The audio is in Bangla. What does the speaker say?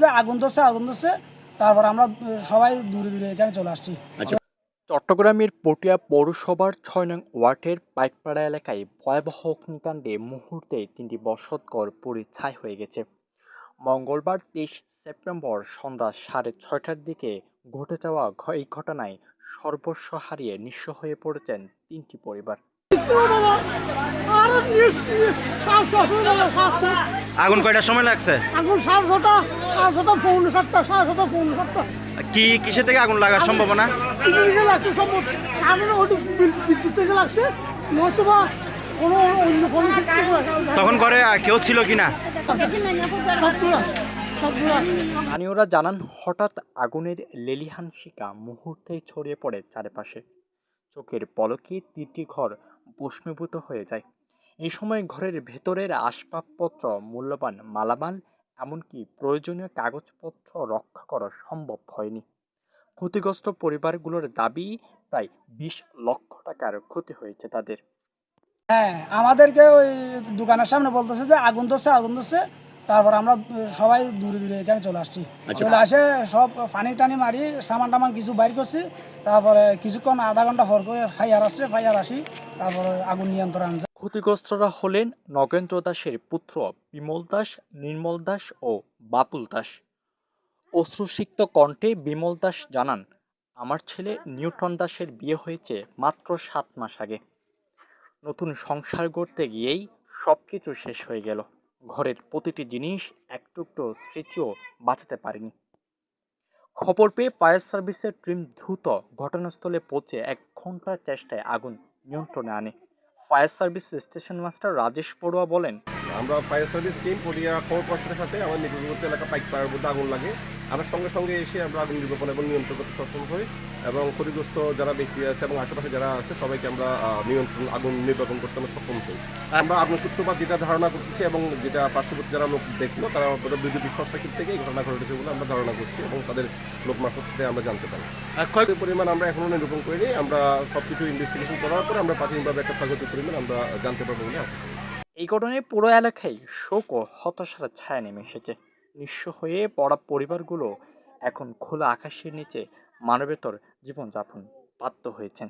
যে আগুন ধরছে আগুন ধরছে তারপর আমরা সবাই দূরে দূরে এখানে চলে আসছি। চট্টগ্রামের পটিয়া পৌরসভার ছয় নং ওয়ার্ডের পাইকপাড়া এলাকায় ভয়াবহ অগ্নিকাণ্ডে মুহূর্তে তিনটি বসতঘর পুড়ে ছাই হয়ে গেছে। মঙ্গলবার তেইশ সেপ্টেম্বর সন্ধ্যা সাড়ে ছয়টার দিকে ঘটে যাওয়া এই ঘটনায় সর্বস্ব হারিয়ে নিঃস্ব হয়ে পড়েছেন তিনটি পরিবার। আগুন কয়টার সময় লাগছে? আগুন সাড়ে ছটা সাড়ে ছটা পৌনে সাতটা সাড়ে ছটা পৌনে সাতটা। কি কিসে থেকে আগুন লাগার সম্ভাবনা? লাগছে সম্ভব। কারণ বিদ্যুৎ থেকে লাগছে। নয়তোবা কোনো অন্য কোনো। তখন ঘরে কেউ ছিল কি না। স্থানীয়রা জানান হঠাৎ আগুনের লেলিহান শিকা মুহূর্তে ছড়িয়ে পড়ে চারপাশে। চোখের পলকে তিনটি ঘর ভস্মীভূত হয়ে যায়। এই সময় ঘরের ভেতরের আসবাবপত্র মূল্যবান মালামাল এমনকি প্রয়োজনীয় কাগজপত্র রক্ষা করা সম্ভব হয়নি। ক্ষতিগ্রস্ত পরিবারগুলোর দাবি প্রায় বিশ লক্ষ টাকার ক্ষতি হয়েছে তাদের। হ্যাঁ আমাদেরকে ওই দোকানের সামনে বলতেছে যে আগুন ধরছে আগুন ধরছে। তারপর আমরা সবাই দূরে দূরে এখানে চলে আসছি। চলে আসে সব পানি টানি মারি সামান টামান কিছু বাইর করছি। তারপরে কিছুক্ষণ আধা ঘণ্টা পর করে ফাইয়ার আসছে ফাইয়ার আসি তারপরে আগুন নিয়ন্ত্রণ আনছে। ক্ষতিগ্রস্তরা হলেন নগেন্দ্র দাসের পুত্র বিমল দাস, নির্মল দাস ও বাপুল দাস। অশ্রুসিক্ত কণ্ঠে বিমল দাস জানান, আমার ছেলে নিউটন দাসের বিয়ে হয়েছে মাত্র সাত মাস আগে। নতুন সংসার গড়তে গিয়েই সব কিছু শেষ হয়ে গেল। ঘরের প্রতিটি জিনিস এক টুকরো স্মৃতিও বাঁচাতে পারেনি। খবর পেয়ে ফায়ার সার্ভিসের টিম দ্রুত ঘটনাস্থলে পৌঁছে এক ঘণ্টার চেষ্টায় আগুন নিয়ন্ত্রণে আনে। Fire service station master Rajesh Parua বলেন, আমরা ফায়ার সার্ভিস টিম পড়িয়া খবর সাথে আমার নিকটবর্তী এলাকা পাইক পাড়ার মধ্যে আগুন লাগে। আমরা সঙ্গে সঙ্গে এসে আমরা আগুন নির্বাপন এবং নিয়ন্ত্রণ করতে সক্ষম হই এবং ক্ষতিগ্রস্ত যারা ব্যক্তি আছে এবং আশেপাশে যারা আছে সবাইকে আমরা নিয়ন্ত্রণ আগুন নির্বাপন করতে আমরা সক্ষম হই। আমরা আগুন সূত্রপাত যেটা ধারণা করতেছি এবং যেটা পার্শ্ববর্তী যারা লোক দেখল তারা বিদ্যুৎ শর্ট সার্কিট থেকে এই ঘটনা ঘটেছে বলে আমরা ধারণা করছি এবং তাদের লোক মারফত আমরা জানতে পারি। ক্ষয়ক্ষতির পরিমাণ আমরা এখনও নিরূপণ করিনি। আমরা সব কিছু ইনভেস্টিগেশন করার পরে আমরা প্রাথমিকভাবে একটা ক্ষয়ক্ষতির পরিমাণ আমরা জানতে পারব বলে আশা করি। এই ঘটনায় পুরো এলাকায় শোক ও হতাশার ছায়া নেমে এসেছে। নিঃস্ব হয়ে পড়া পরিবারগুলো এখন খোলা আকাশের নিচে মানবেতর জীবনযাপন বাধ্য হয়েছেন।